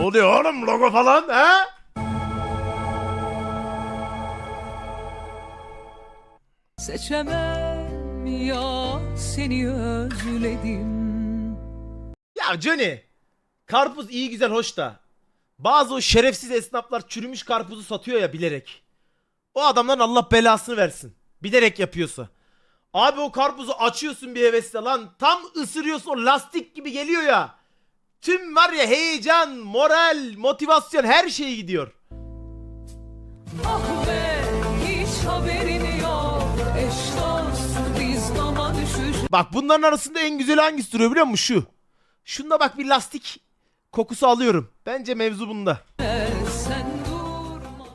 Ne oluyor oğlum logo falan ha? Seçemem ya seni özledim Ya Johnny. Karpuz iyi güzel hoş da. Bazı o şerefsiz esnaflar çürümüş karpuzu satıyor ya bilerek. O adamların Allah belasını versin. Bilerek yapıyorsa. Abi o karpuzu açıyorsun bir hevesle lan. Tam ısırıyorsun o lastik gibi geliyor ya. Tüm var ya heyecan, moral, motivasyon her şey gidiyor. Ah be hiç haberin yok Eş dost biz dama düşeceğiz Bak bunların arasında en güzeli hangisi duruyor biliyor musun? Şu. Şunda bak bir lastik kokusu alıyorum. Bence mevzu bunda. Sen durma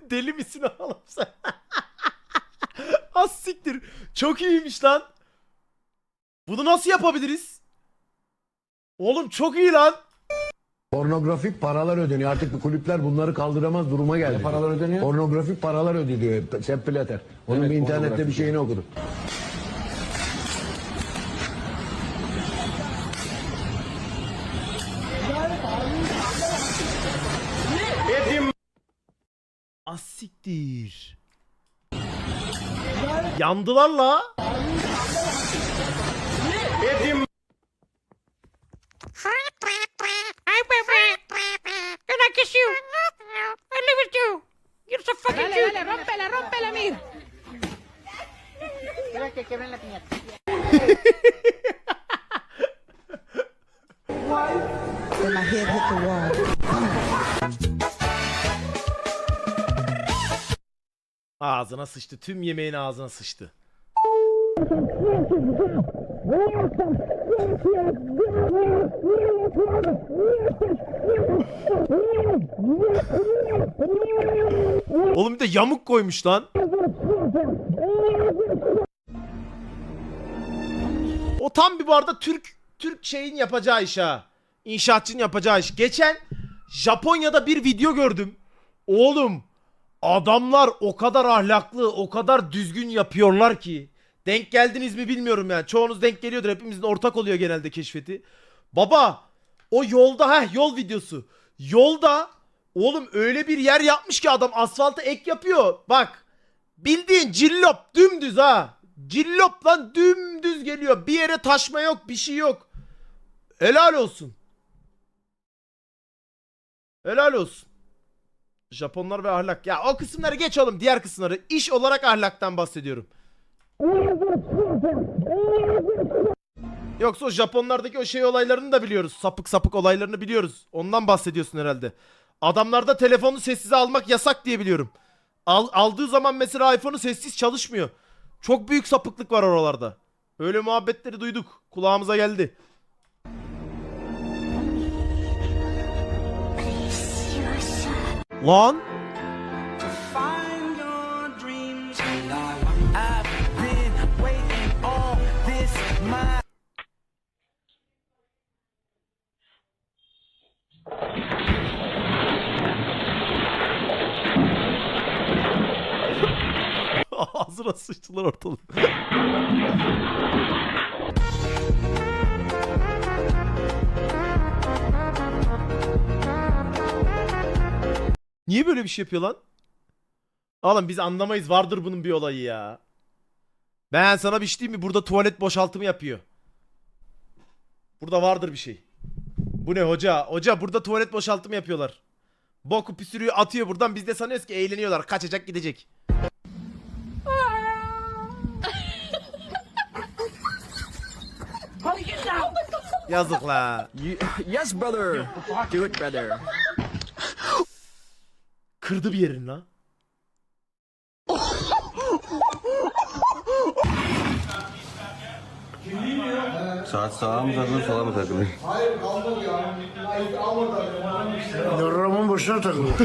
Deli misin oğlum sen? Az siktir. Çok iyiymiş lan. Bunu nasıl yapabiliriz? Oğlum çok iyi lan. Pornografik paralar ödeniyor. Artık bu kulüpler bunları kaldıramaz duruma geldi. paralar ödeniyor? Pornografik paralar ödeniyor. Sepp Blatter. Onun bir internette bir şeyini okudum. Az siktir. Yandılar la. Gonna kiss you. I live with you. You're so fucking Dale, cute. dale, rómpela, rómpela, Mir. and my head hit the wall. Ağzına sıçtı. Tüm yemeğin ağzına sıçtı. Oğlum bir de yamuk koymuş lan. O tam bir bu arada Türk Türk şeyin yapacağı iş ha. İnşaatçının yapacağı iş. Geçen Japonya'da bir video gördüm. Oğlum adamlar o kadar ahlaklı, o kadar düzgün yapıyorlar ki. Denk geldiniz mi bilmiyorum yani. Çoğunuz denk geliyordur. Hepimizin ortak oluyor genelde keşfeti. Baba o yolda ha yol videosu. Yolda oğlum öyle bir yer yapmış ki adam asfalta ek yapıyor. Bak bildiğin cillop dümdüz ha. Cillop lan dümdüz geliyor. Bir yere taşma yok bir şey yok. Helal olsun. Helal olsun. Japonlar ve ahlak. Ya o kısımları geç oğlum. Diğer kısımları. İş olarak ahlaktan bahsediyorum. Yoksa o Japonlardaki o şey olaylarını da biliyoruz. Sapık sapık olaylarını biliyoruz. Ondan bahsediyorsun herhalde. Adamlarda telefonu sessize almak yasak diye biliyorum. Al, aldığı zaman mesela iPhone'u sessiz çalışmıyor. Çok büyük sapıklık var oralarda. Öyle muhabbetleri duyduk. Kulağımıza geldi. My ağzına sıçtılar ortalık. Niye böyle bir şey yapıyor lan? Oğlum biz anlamayız vardır bunun bir olayı ya. Ben sana bir şey diyeyim mi? Burada tuvalet boşaltımı yapıyor. Burada vardır bir şey. Bu ne hoca? Hoca burada tuvalet boşaltımı yapıyorlar. Boku püsürüğü atıyor buradan biz de sanıyoruz ki eğleniyorlar. Kaçacak gidecek. Yazık la. Yes brother. Do it brother. Kırdı bir yerin la. Saat sağa mı takılır sola mı takılır? Yarramın boşuna takılıyor.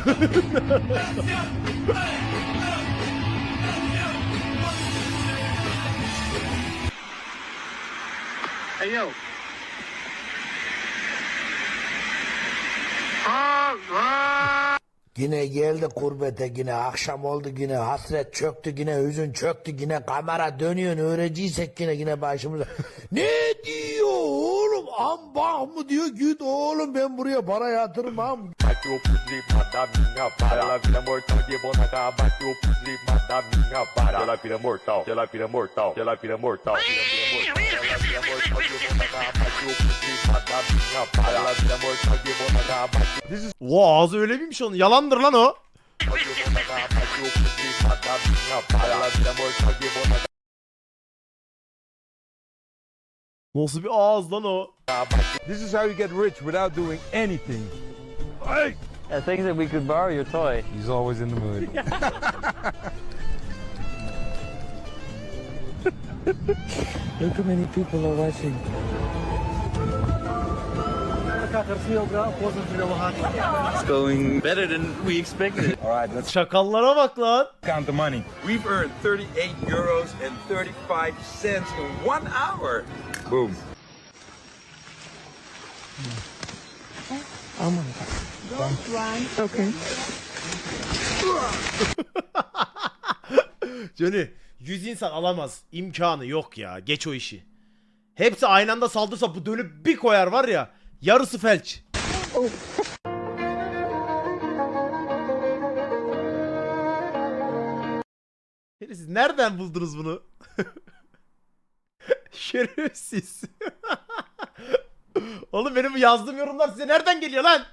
Yine geldi kurbete yine akşam oldu yine hasret çöktü yine hüzün çöktü yine kamera dönüyor öğrenciysek yine yine başımıza. ne diyor oğlum ambah mı diyor git oğlum ben buraya para yatırmam. O ağzı öyle miymiş onun? Yalandır lan o. Nasıl bir ağız lan o? This is how you get rich without doing anything. I think that we could borrow your toy. He's always in the mood. Look how many people are watching. It's going better than we expected. All right, let's Çakallara bak lan. count the money. We've earned 38 euros and 35 cents in one hour. Boom. Oh, I money. One. Okay. Johnny 100 insan alamaz. İmkanı yok ya. Geç o işi. Hepsi aynı anda saldırsa bu dönüp bir koyar var ya. Yarısı felç. Siz nereden buldunuz bunu? Şerefsiz. Oğlum benim yazdığım yorumlar size nereden geliyor lan?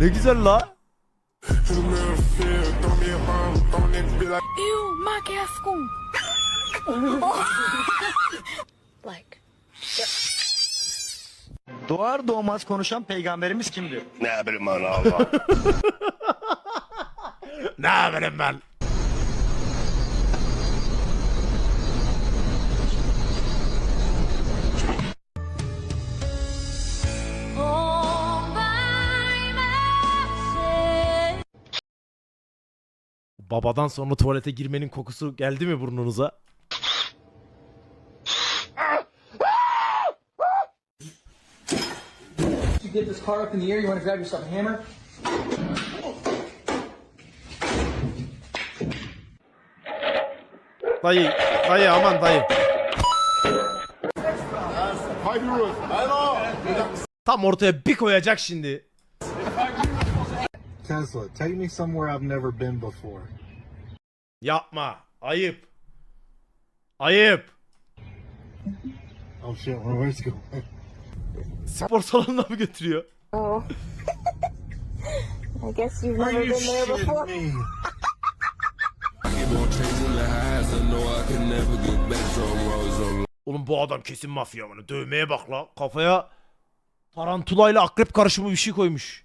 Ne güzel la. Ew, my gascon. like. Doğar doğmaz konuşan peygamberimiz kimdir? Ne bileyim ana Allah. Ne bileyim ben. Babadan sonra tuvalete girmenin kokusu geldi mi burnunuza? You get this car up in the air, you want to grab yourself a hammer? Dayı, dayı aman dayı. Tam ortaya bir koyacak şimdi. Tesla, take me somewhere I've never been before. Yapma. Ayıp. Ayıp. Oh shit, where's going? Spor salonuna mı götürüyor? Oh. I guess you've never been there before. me? Oğlum bu adam kesin mafya bunu. Dövmeye bak la. Kafaya tarantulayla akrep karışımı bir şey koymuş.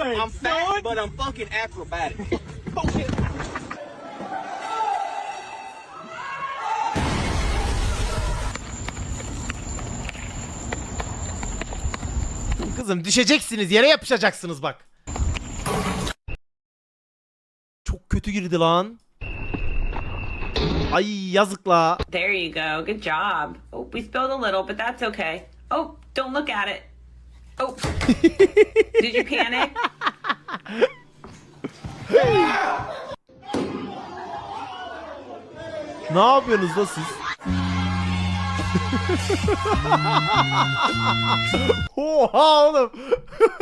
I'm fat, but I'm fucking acrobatic. Kızım düşeceksiniz. Yere yapışacaksınız bak. Çok kötü girdi lan. Ay yazık la. There you go. Good job. Oh, we spilled a little, but that's okay. Oh, don't look at it. Oh. Did you panic? ne yapıyorsunuz da siz? Oha oğlum.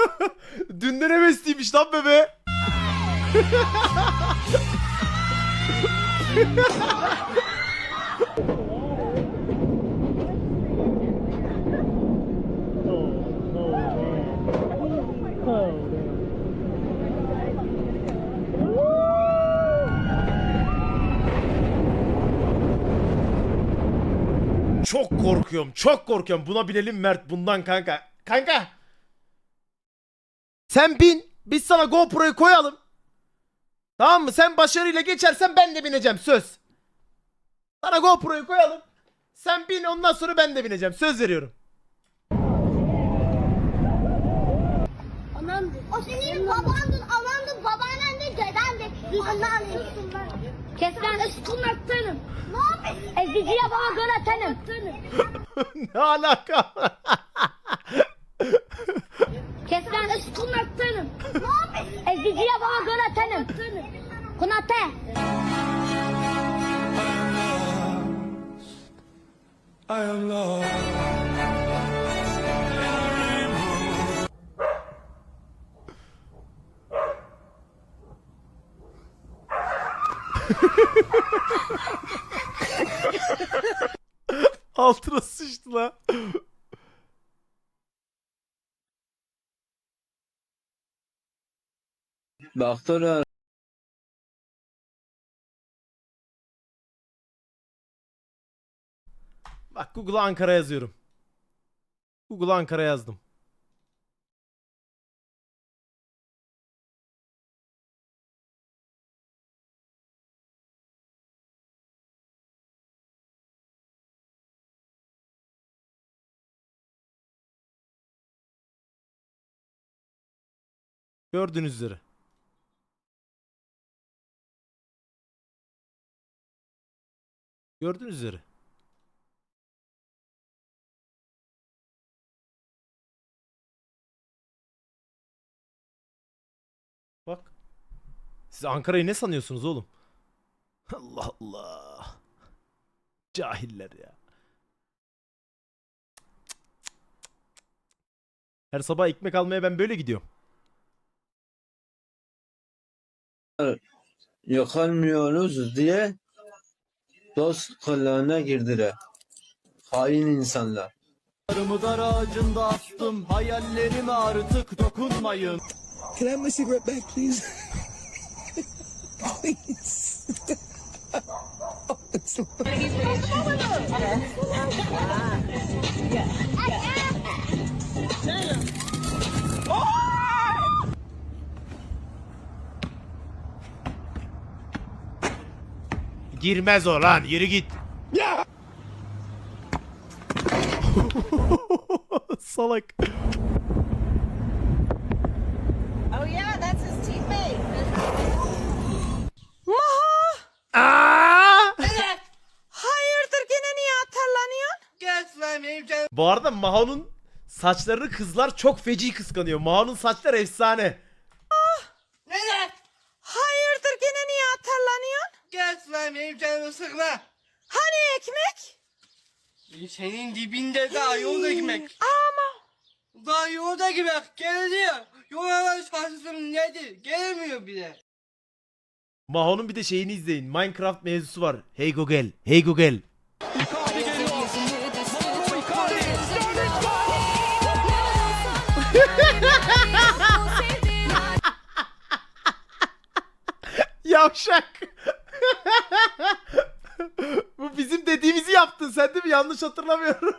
Dünden hevesliymiş lan bebe. Korkuyorum. Çok korkuyorum. Buna binelim Mert bundan kanka. Kanka. Sen bin. Biz sana GoPro'yu koyalım. Tamam mı? Sen başarıyla geçersen ben de bineceğim. Söz. Sana GoPro'yu koyalım. Sen bin ondan sonra ben de bineceğim. Söz veriyorum. Anamdır. O senin babandın, anamdır, babaannen de dedendir. Anneannem. Öptünüm. Ne yapıyorsun? Ezgiciye bana göre atanım. ne alaka? Öptünüm. Ne yapıyorsun? Ezgiciye bana göre atanım. Kunate. Altına sıçtı la. Doktor Bak Google'a Ankara yazıyorum. Google'a Ankara yazdım. Gördüğünüz üzere. Gördüğünüz üzere. Bak. Siz Ankara'yı ne sanıyorsunuz oğlum? Allah Allah. Cahiller ya. Her sabah ekmek almaya ben böyle gidiyorum. Yakalmıyoruz diye dost kılığına girdiler. Hain insanlar. Arımı dar ağacında astım. Hayallerime artık dokunmayın. Can I have my cigarette back please? Girmez o lan yürü git. Salak. Oh yeah, that's his teammate. Aa! Hayırdır gene niye atarlanıyorsun? Bu arada Maho'nun saçlarını kızlar çok feci kıskanıyor. Maho'nun saçları efsane. Atarlanıyorsun? Kesme benim canımı sıkma. Hani ekmek? Senin dibinde daha yolda gitmek. Ama Daha yolda gitmek. Geliyor. Yola şansım nedir? Gelmiyor bile. Maho'nun bir de şeyini izleyin. Minecraft mevzusu var. Hey Google, hey Google. Yavşak. Bu bizim dediğimizi yaptın sen değil mi? Yanlış hatırlamıyorum.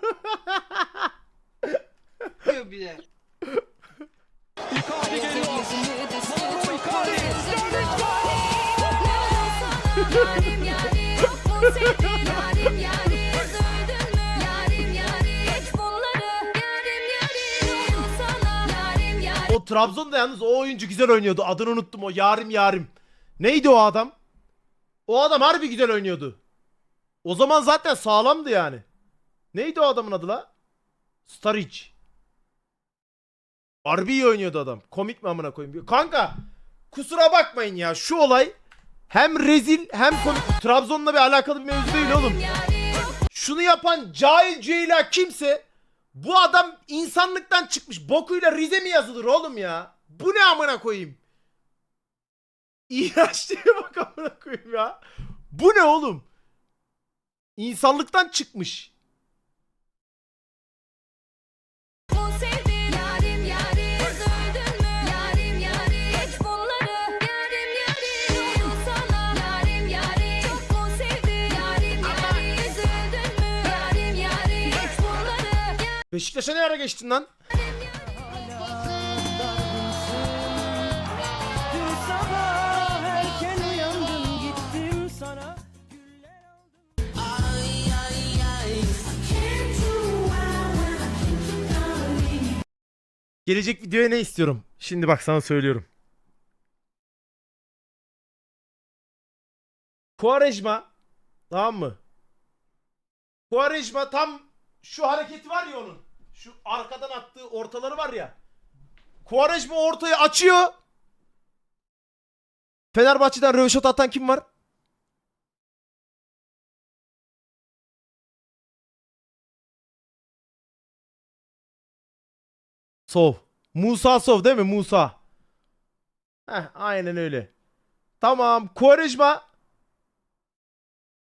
O Trabzon'da yalnız o oyuncu güzel oynuyordu. Adını unuttum o yarim yarim. Neydi o adam? O adam harbi güzel oynuyordu. O zaman zaten sağlamdı yani. Neydi o adamın adı la? Staric. Harbi iyi oynuyordu adam. Komik mi amına koyayım? Kanka kusura bakmayın ya şu olay hem rezil hem komik. Trabzon'la bir alakalı bir mevzu değil oğlum. Şunu yapan cahil cüheyla kimse bu adam insanlıktan çıkmış. Bokuyla Rize mi yazılır oğlum ya? Bu ne amına koyayım? İğrenç diye bak amına koyayım ya. Bu ne oğlum? İnsanlıktan çıkmış. Beşiktaş'a ne ara geçtin lan? Gelecek videoya ne istiyorum? Şimdi bak sana söylüyorum. Quaresma tamam mı? Quaresma tam şu hareketi var ya onun. Şu arkadan attığı ortaları var ya. Quaresma ortayı açıyor. Fenerbahçe'den röveşat atan kim var? Sov. Musa Sov değil mi? Musa. Heh, aynen öyle. Tamam. Quaresma.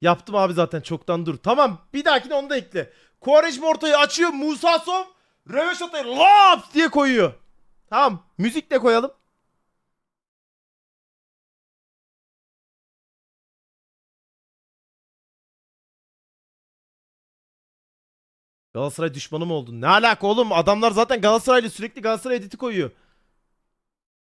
Yaptım abi zaten çoktan dur. Tamam. Bir dahakine onu da ekle. Quaresma ortayı açıyor. Musa Sov. Röveşatayı laps diye koyuyor. Tamam. Müzik de koyalım. Galatasaray düşmanı mı oldun? Ne alaka oğlum? Adamlar zaten Galatasaraylı sürekli Galatasaray editi koyuyor.